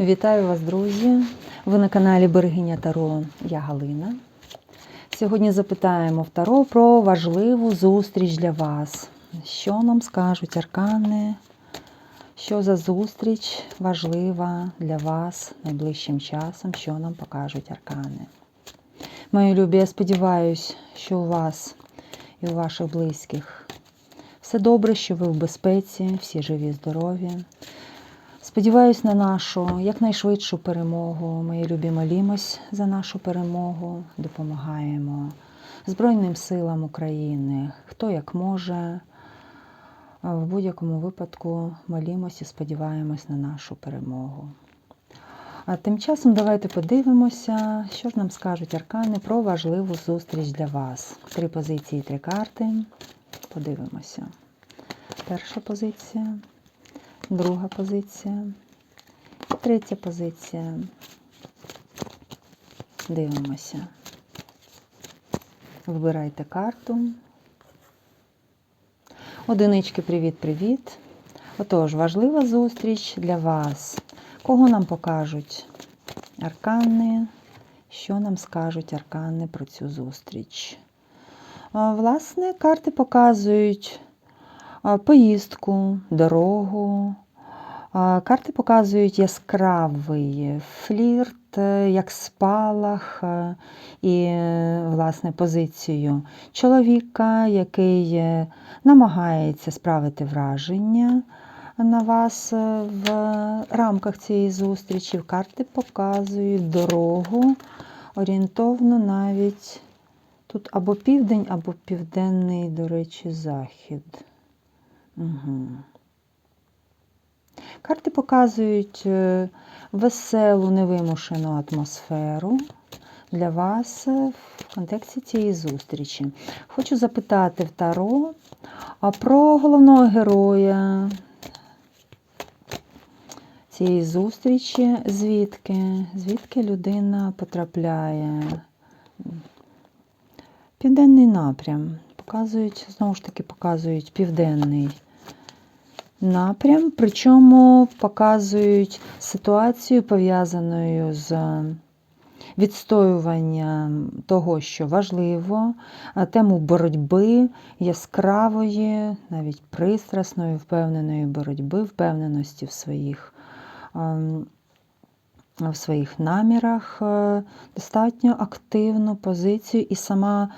Вітаю вас, друзі! Ви на каналі Берегиня Таро. Я Галина. Сьогодні запитаємо в Таро про важливу зустріч для вас. Що нам скажуть аркани? Що за зустріч важлива для вас найближчим часом? Що нам покажуть аркани? Мої любі, я сподіваюся, що у вас і у ваших близьких все добре, що ви в безпеці, всі живі, здорові. Сподіваюсь на нашу якнайшвидшу перемогу. Мої любі молімось за нашу перемогу, допомагаємо Збройним силам України, хто як може. В будь-якому випадку молімось і сподіваємось на нашу перемогу. А тим часом давайте подивимося, що ж нам скажуть аркани про важливу зустріч для вас. Три позиції, три карти. Подивимося. Перша позиція, друга позиція третя позиція. Дивимося. Вибирайте карту. Одинички, привіт-привіт. Отож, важлива зустріч для вас. Кого нам покажуть аркани? Що нам скажуть аркани про цю зустріч? Власне, карти показують поїздку, дорогу. Карти показують яскравий флірт, е, як спалах е, і, е, власне, позицію чоловіка, який намагається справити враження на вас в рамках цієї зустрічі. Карти показують дорогу, орієнтовно навіть тут або південь, або південний, до речі, захід. Угу. Карти показують е, веселу, невимушену атмосферу для вас е, в контексті цієї зустрічі. Хочу запитати в Таро про головного героя цієї зустрічі, звідки, звідки людина потрапляє. Південний напрям. Показують, знову ж таки, показують південний напрям, причому показують ситуацію, пов'язаною з відстоюванням того, що важливо, тему боротьби, яскравої, навіть пристрасної, впевненої боротьби, впевненості в своїх. В своїх намірах е, достатньо активну позицію, і сама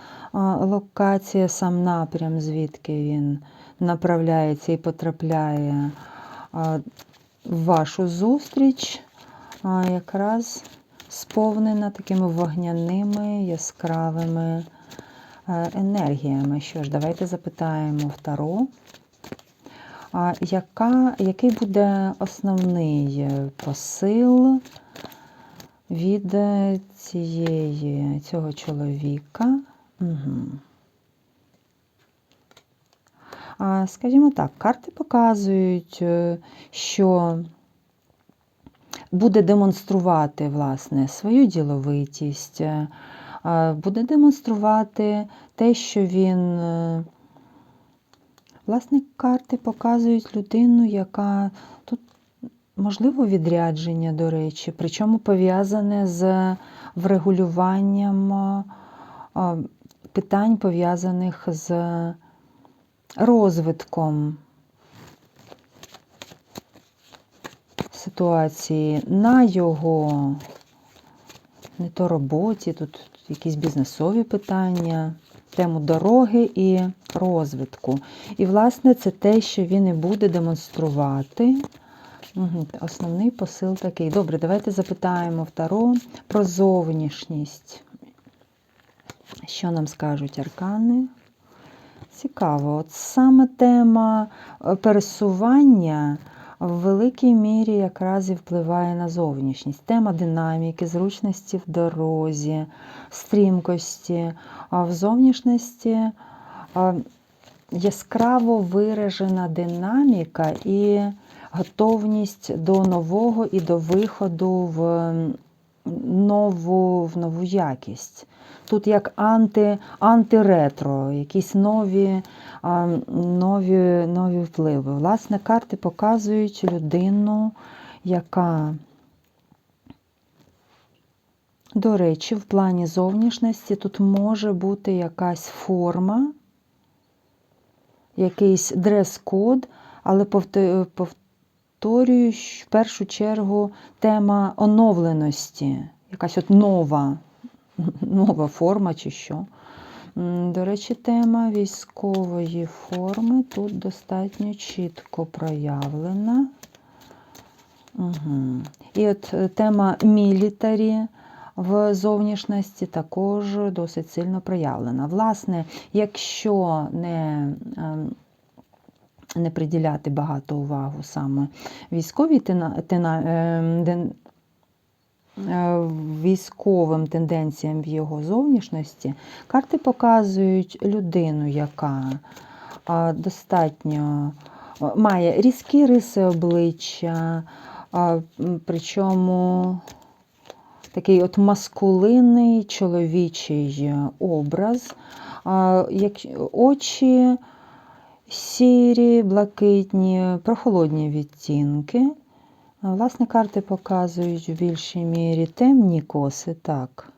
локація, сам напрям, звідки він направляється і потрапляє в вашу зустріч, якраз сповнена такими вогняними яскравими е, енергіями. Що ж, давайте запитаємо в Таро. А яка, який буде основний посил від цієї, цього чоловіка? Угу. А, Скажімо так, карти показують, е, що буде демонструвати власне, свою діловитість, е, буде демонструвати те, що він. е, Власне, карти показують людину, яка тут, можливо, відрядження, до речі, причому пов'язане з врегулюванням питань, пов'язаних з розвитком ситуації на його не то роботі, тут якісь бізнесові питання тему дороги і розвитку. І, власне, це те, що він і буде демонструвати. Основний посил такий. Добре, давайте запитаємо в Таро про зовнішність. Що нам скажуть аркани? Цікаво, от саме тема е, пересування в великій мірі якраз і впливає на зовнішність. Тема динаміки, зручності в дорозі, стрімкості, а в зовнішності яскраво виражена динаміка і готовність до нового і до виходу в нову в нову якість. Тут як анти, антиретро, якісь нові, нові, нові впливи. Власне, карти показують людину, яка До речі, в плані зовнішності тут може бути якась форма, якийсь дрес-код, але повто- повторюю, в першу чергу тема оновленості, якась от нова, нова форма чи що. До речі, тема військової форми тут достатньо чітко проявлена. Угу. І от е, тема мілітарі в зовнішності також досить сильно проявлена. Власне, якщо не, ем, не приділяти багато увагу саме військовій тена, тена, ем, ден- е, військовим тенденціям в його зовнішності, карти показують людину, яка достатньо а, має різкі риси обличчя, причому такий от маскулинний чоловічий образ, а, як очі сірі, блакитні, прохолодні відтінки. Власне, карти показують в більшій мірі темні коси, так.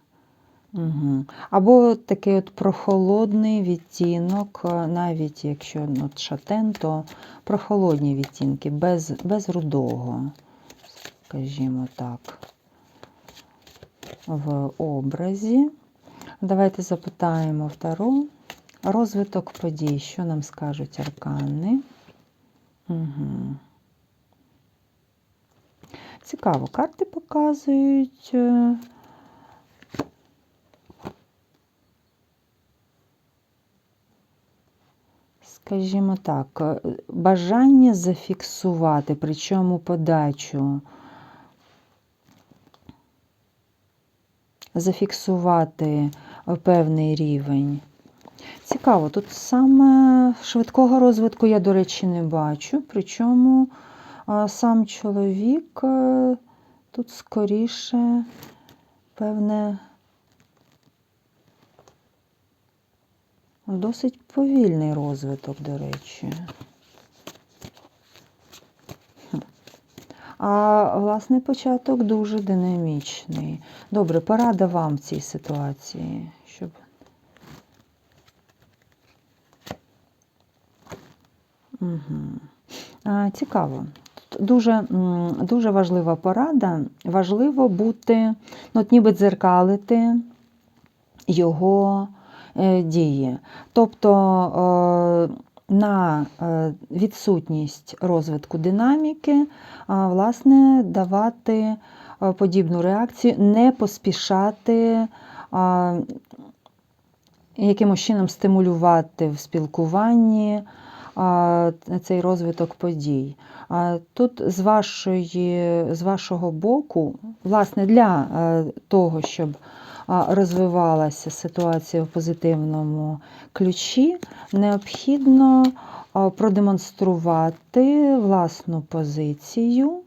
Угу. Або такий от прохолодний відтінок, навіть якщо ну, от шатен, то прохолодні відтінки, без, без рудого, скажімо так, в образі. Давайте запитаємо Таро. Розвиток подій, що нам скажуть аркани. Угу. Цікаво, карти показують. е, Скажімо так, е, бажання зафіксувати, причому подачу, зафіксувати певний рівень. Цікаво, тут саме швидкого розвитку я, до речі, не бачу. Причому сам чоловік е, тут скоріше, певне, досить повільний розвиток, до речі. А власний початок дуже динамічний. Добре, порада вам в цій ситуації, щоб Угу. Цікаво. Тут Дуже, дуже важлива порада. Важливо бути, ну, от ніби дзеркалити його е, дії. Тобто е, на е, відсутність розвитку динаміки, власне, давати подібну реакцію, не поспішати. Якимось чином стимулювати в спілкуванні, цей розвиток подій. Тут з, вашої, з вашого боку, власне, для е, того, щоб розвивалася ситуація в позитивному ключі, необхідно продемонструвати власну позицію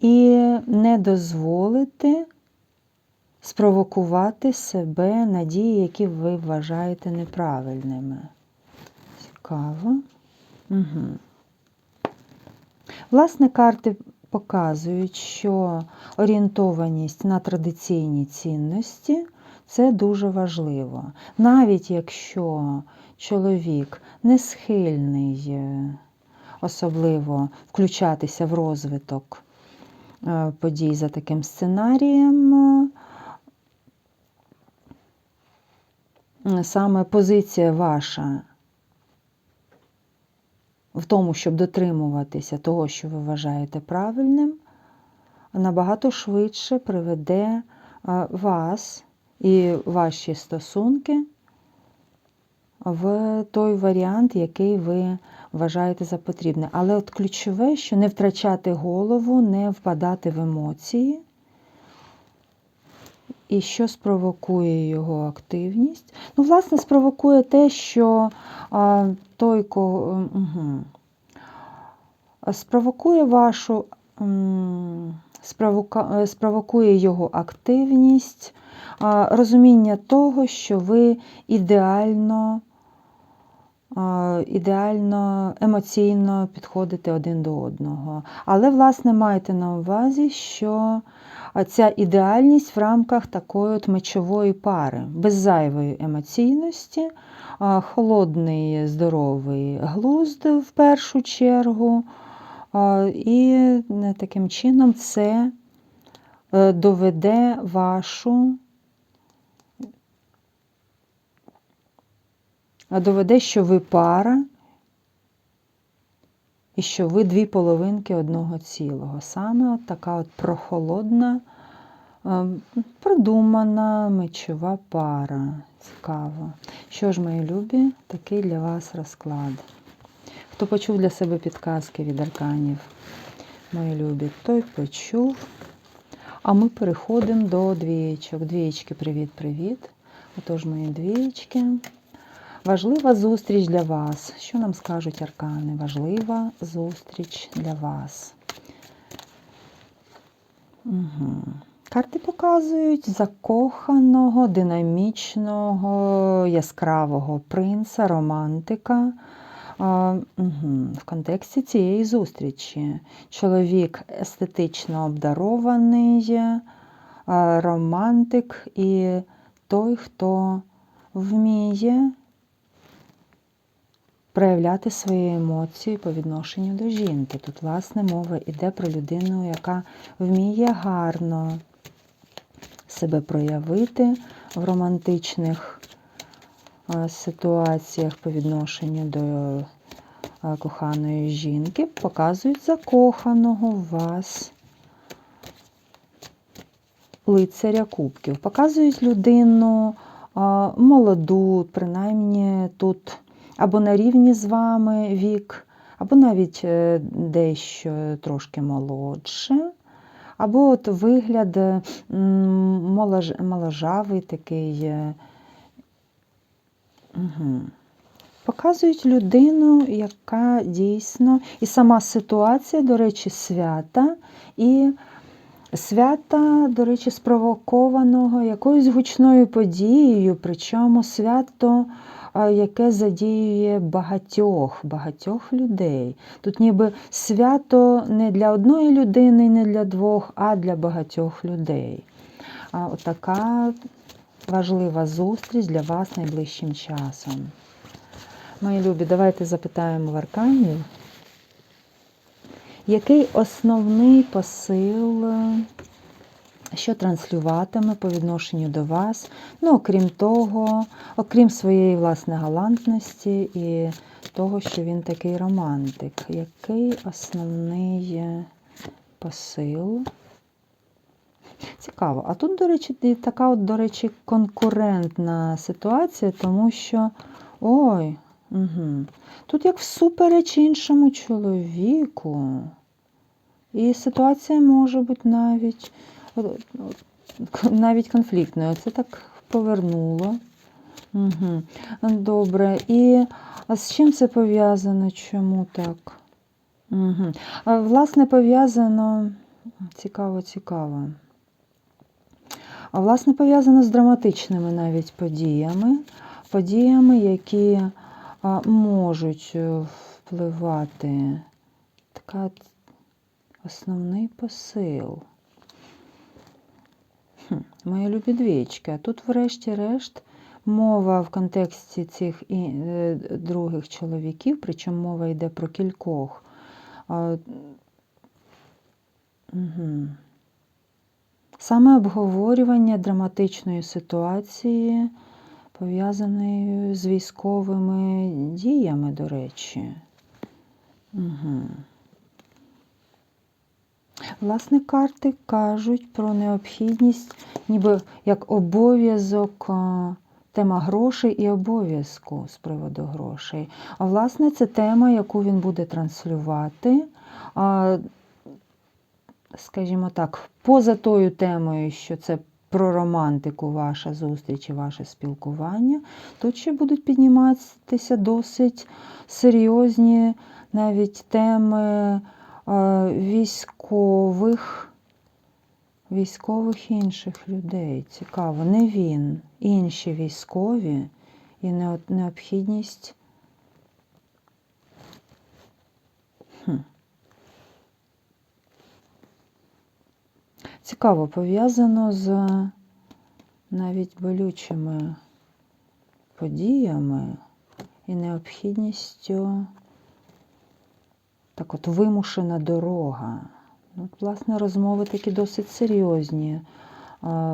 і не дозволити спровокувати себе на дії, які ви вважаєте неправильними. Цікаво. Угу. Власне, карти показують, що орієнтованість на традиційні цінності це дуже важливо. Навіть якщо чоловік не схильний е, особливо включатися в розвиток е, подій за таким сценарієм, саме позиція ваша в тому, щоб дотримуватися того, що ви вважаєте правильним, набагато швидше приведе вас і ваші стосунки в той варіант, який ви вважаєте за потрібне. Але от ключове, що не втрачати голову, не впадати в емоції. І що спровокує його активність? Ну, власне, спровокує те, що а, той, кого. Угу. Спровокує вашу, спровока, е, спровокує його активність, розуміння того, що ви ідеально ідеально емоційно підходити один до одного. Але, власне, майте на увазі, що ця ідеальність в рамках такої от мечової пари, без зайвої емоційності, холодний здоровий глузд в першу чергу. І е, таким чином це е, доведе вашу, доведе, що ви пара, і що ви дві половинки одного цілого. Саме от така от прохолодна, е, продумана мечова пара. Цікаво. Що ж, мої любі, такий для вас розклад. Хто почув для себе підказки від арканів, мої любі, той почув. А ми переходимо до двієчок. Двієчки, привіт-привіт. Отож, мої двієчки. Важлива зустріч для вас. Що нам скажуть аркани? Важлива зустріч для вас. Угу. Карти показують закоханого, динамічного, яскравого принца, романтика. А, угу. В контексті цієї зустрічі. Чоловік естетично обдарований, романтик і той, хто вміє проявляти свої емоції по відношенню до жінки. Тут, власне, мова йде про людину, яка вміє гарно себе проявити в романтичних е, ситуаціях по відношенню до е, коханої жінки, показують закоханого в вас. Лицаря кубків. Показують людину молоду, принаймні тут або на рівні з вами вік, або навіть е, дещо трошки молодше. Або от вигляд молож, моложавий такий. Угу. Показують людину, яка дійсно, і сама ситуація, до речі, свята, і свята, до речі, спровокованого якоюсь гучною подією, причому свято яке задіює багатьох, багатьох людей. Тут ніби свято не для одної людини, не для двох, а для багатьох людей. А Отака важлива зустріч для вас найближчим часом. Мої любі, давайте запитаємо в арканів, який основний посил що транслюватиме по відношенню до вас. Ну, окрім того, окрім своєї власне галантності і того, що він такий романтик. Який основний посил? Цікаво. А тут, до речі, така, от, до речі, конкурентна ситуація, тому що. Ой, угу. тут як всупереч іншому чоловіку. І ситуація може бути навіть навіть конфліктною. Це так повернуло. Угу. Добре. І з чим це пов'язано? Чому так? Угу. Власне, пов'язано, цікаво, цікаво. А власне, пов'язано з драматичними навіть подіями, подіями, які можуть впливати. Така основний посил. Мої любі двічки. А тут, врешті-решт, мова в контексті цих і, е, других чоловіків, причому мова йде про кількох. А, угу. Саме обговорювання драматичної ситуації, пов'язаної з військовими діями, до речі. Угу. Власне, карти кажуть про необхідність, ніби як обов'язок, тема грошей і обов'язку з приводу грошей. А власне, це тема, яку він буде транслювати. Скажімо так, поза тою темою, що це про романтику, ваша зустріч і ваше спілкування, тут ще будуть підніматися досить серйозні навіть теми військових, військових інших людей. Цікаво, не він, інші військові і необхідність. Цікаво пов'язано з навіть болючими подіями і необхідністю так от вимушена дорога. Ну, От, власне, розмови такі досить серйозні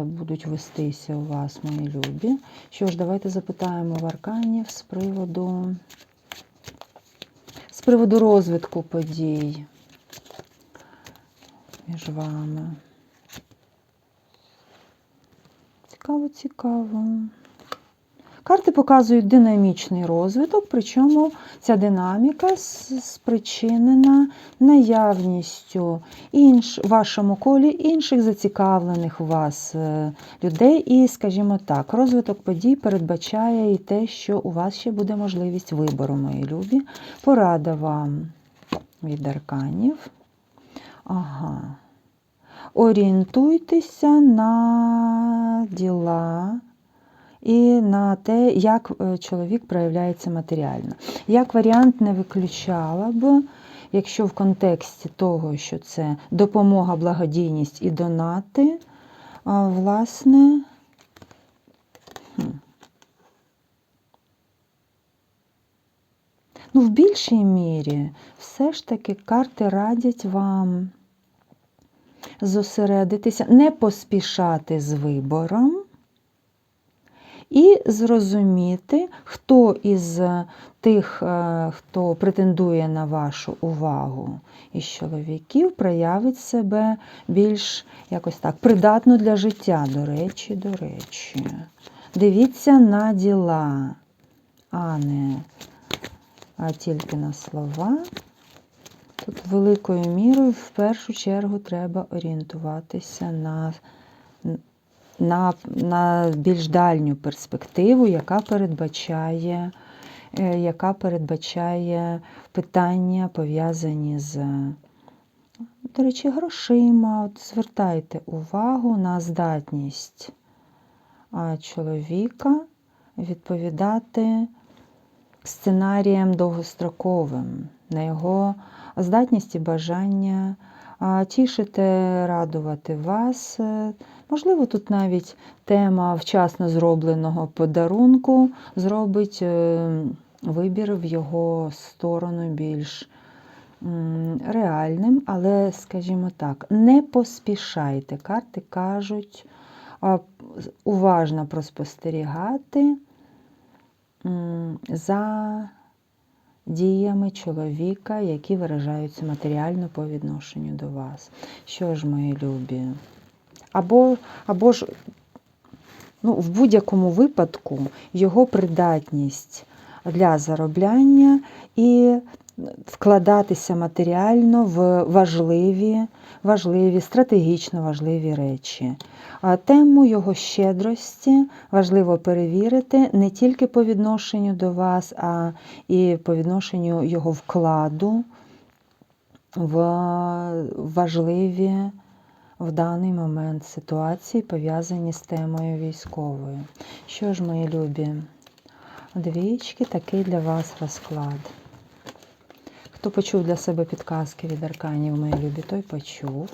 будуть вестися у вас, мої любі. Що ж, давайте запитаємо в арканів з приводу, з приводу розвитку подій між вами. Цікаво, цікаво. Карти показують динамічний розвиток, причому ця динаміка спричинена наявністю інш, вашому колі інших зацікавлених вас е, людей. І, скажімо так, розвиток подій передбачає і те, що у вас ще буде можливість вибору, мої любі. Порада вам від арканів. Ага. Орієнтуйтеся на діла і на те, як е, чоловік проявляється матеріально. Як варіант не виключала б, якщо в контексті того, що це допомога, благодійність і донати, власне. Ну, в більшій мірі все ж таки карти радять вам зосередитися, не поспішати з вибором і зрозуміти, хто із тих, е, хто претендує на вашу увагу із чоловіків, проявить себе більш якось так придатно для життя. До речі, до речі. Дивіться на діла, а не а тільки на слова. Тут великою мірою в першу чергу треба орієнтуватися на, на, на більш дальню перспективу, яка передбачає, е, яка передбачає питання, пов'язані з, до речі, грошима. От звертайте увагу на здатність чоловіка відповідати сценаріям довгостроковим, на його здатність і бажання тішити, радувати вас. Е, Можливо, тут навіть тема вчасно зробленого подарунку зробить е, вибір в його сторону більш реальним, але, скажімо так, не поспішайте. Карти кажуть уважно проспостерігати за діями чоловіка, які виражаються матеріально по відношенню до вас. Що ж, мої любі? Або, або ж ну, в будь-якому випадку його придатність для заробляння і вкладатися матеріально в важливі, важливі, стратегічно важливі речі. А тему його щедрості важливо перевірити не тільки по відношенню до вас, а і по відношенню його вкладу в важливі в даний момент ситуації, пов'язані з темою військовою. Що ж, мої любі, двічки, такий для вас розклад. Хто почув для себе підказки від арканів, мої любі, той почув.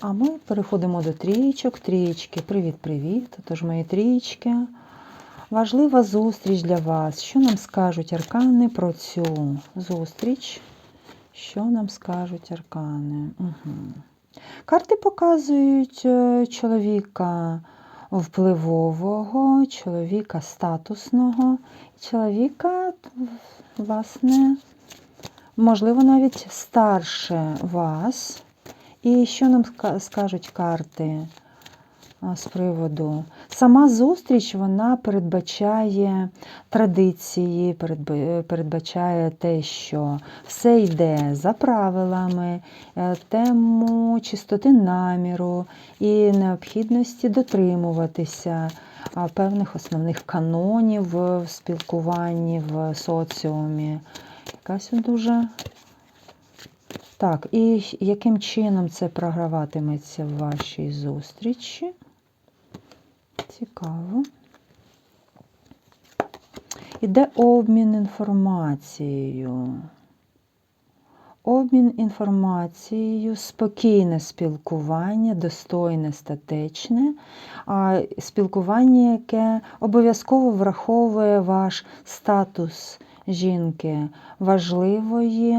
А ми переходимо до трієчок. Трієчки, привіт-привіт. Тож, мої трієчки. Важлива зустріч для вас. Що нам скажуть аркани про цю зустріч? Що нам скажуть аркани? Угу. Карти показують е, чоловіка впливового, чоловіка статусного, чоловіка, власне, можливо, навіть старше вас. І що нам скажуть карти з приводу? Сама зустріч вона передбачає традиції, передбачає те, що все йде за правилами, е, тему чистоти наміру і необхідності дотримуватися певних основних канонів в спілкуванні в соціумі. Якась дуже так, і яким чином це програватиметься в вашій зустрічі? Цікаво. Іде обмін інформацією. обмін інформацією, спокійне спілкування, достойне, статечне, спілкування, яке обов'язково враховує ваш статус жінки важливої.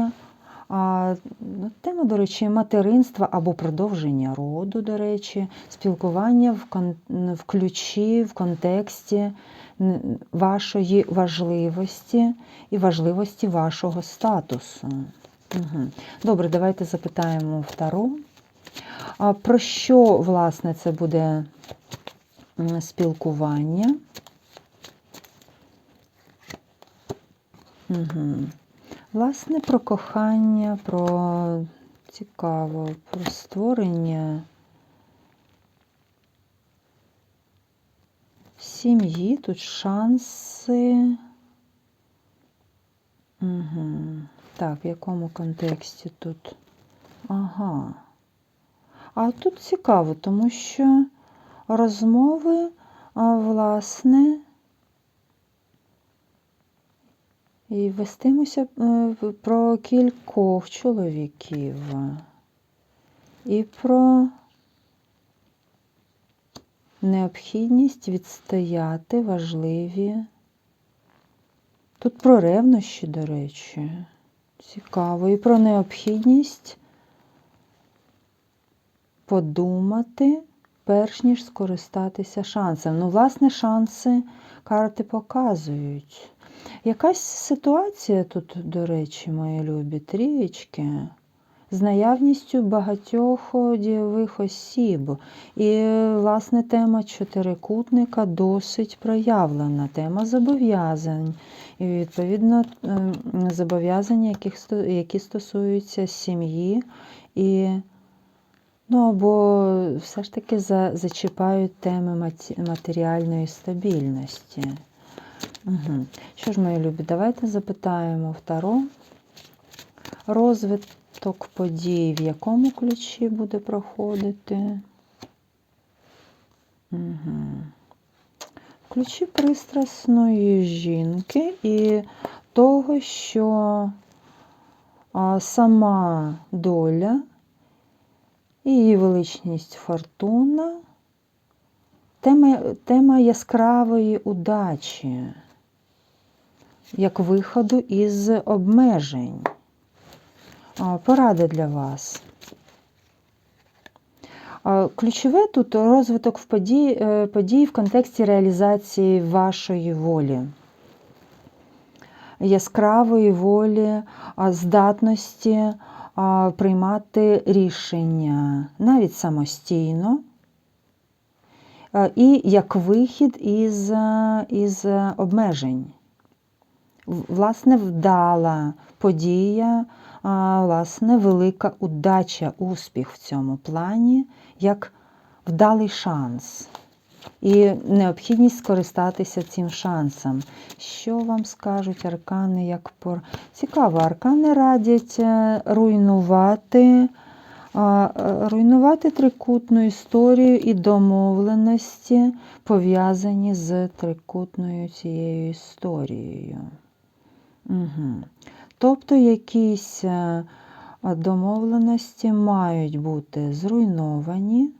Ну, Тема, до речі, материнства або продовження роду, до речі, спілкування в, кон... в ключі, в контексті вашої важливості і важливості вашого статусу. Угу. Добре, давайте запитаємо втору. Про що, власне, це буде спілкування? Угу. Власне, про кохання, про цікаво, про створення сім'ї, тут шанси. Угу. Так, в якому контексті тут? Ага. А тут цікаво, тому що розмови, власне, і вестимося е, про кількох чоловіків. І про необхідність відстояти важливі. Тут про ревнощі, до речі. Цікаво. І про необхідність подумати, перш ніж скористатися шансом. Ну, власне, шанси карти показують. Якась ситуація тут, до речі, мої любі трієчки, з наявністю багатьох дієвих осіб. І, власне, тема чотирикутника досить проявлена. Тема зобов'язань. І, відповідно, ем, зобов'язання, які стосуються сім'ї і Ну, або все ж таки за, зачіпають теми матеріальної стабільності. Угу. Що ж, мої любі, давайте запитаємо второ. Розвиток подій, в якому ключі буде проходити? Угу. Ключі пристрасної жінки і того, що сама доля і її величність фортуна. Тема, тема яскравої удачі, як виходу із обмежень. А, Порада для вас. Ключове тут розвиток в подій, е, подій в контексті реалізації вашої волі, яскравої волі, здатності приймати рішення навіть самостійно. І як вихід із, е, із обмежень. Власне, вдала подія, власне, велика удача, успіх в цьому плані, як вдалий шанс. І необхідність скористатися цим шансом. Що вам скажуть аркани, як пор... Цікаво, аркани радять е, руйнувати, е, руйнувати трикутну історію і домовленості, пов'язані з трикутною цією історією. Угу. Тобто якісь е, домовленості мають бути зруйновані,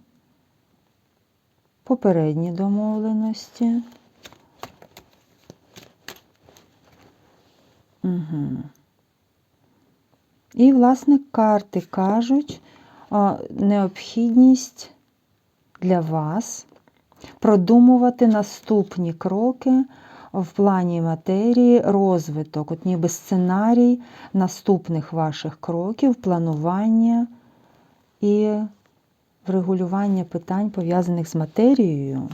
попередні домовленості. Угу. І, власне, карти кажуть необхідність для вас продумувати наступні кроки в плані матерії, розвиток, от ніби сценарій наступних ваших кроків, планування і врегулювання питань, пов'язаних з матерією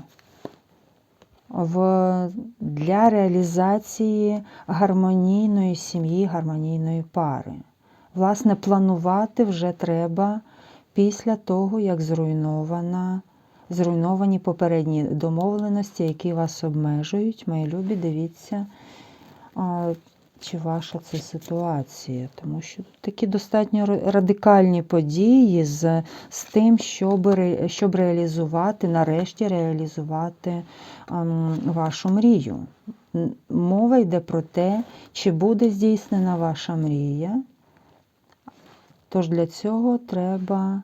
в, для реалізації гармонійної сім'ї, гармонійної пари. Власне, планувати вже треба після того, як зруйнована, зруйновані попередні домовленості, які вас обмежують. Мої любі, дивіться, чи ваша це ситуація. Тому що тут такі достатньо радикальні події з, з тим, щоб, щоб реалізувати, нарешті реалізувати ем, вашу мрію. Мова йде про те, чи буде здійснена ваша мрія, Тож для цього треба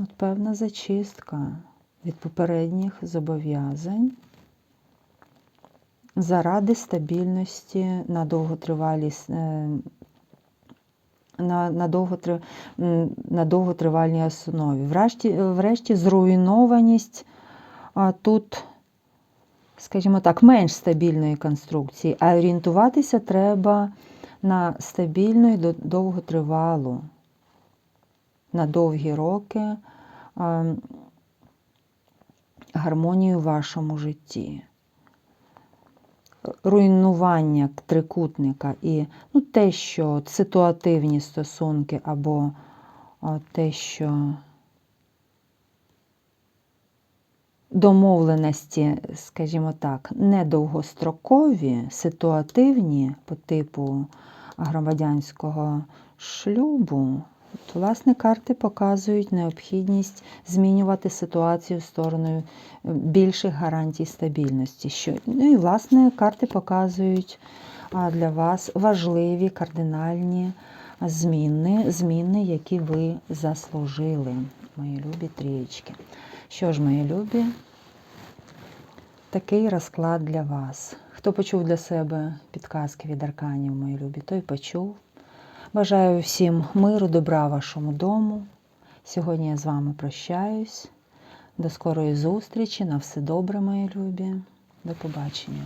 от, певна зачистка від попередніх зобов'язань заради стабільності на довготривалій с- е, на, на, довготри, на довготривальній основі. Врешті, врешті зруйнованість а, тут, скажімо так, менш стабільної конструкції, а орієнтуватися треба на стабільну і довготривалу, на довгі роки гармонію в вашому житті. Руйнування трикутника і ну, те, що ситуативні стосунки, або те, що домовленості, скажімо так, недовгострокові, ситуативні по типу громадянського шлюбу, от, власне, карти показують необхідність змінювати ситуацію стороною е, більших гарантій стабільності. Що, ну і, власне, карти показують для вас важливі кардинальні зміни, зміни, які ви заслужили, мої любі трієчки. Що ж, мої любі, такий розклад для вас. Хто почув для себе підказки від арканів, мої любі, той почув. Бажаю всім миру, добра вашому дому. Сьогодні я з вами прощаюсь. До скорої зустрічі. На все добре, мої любі. До побачення.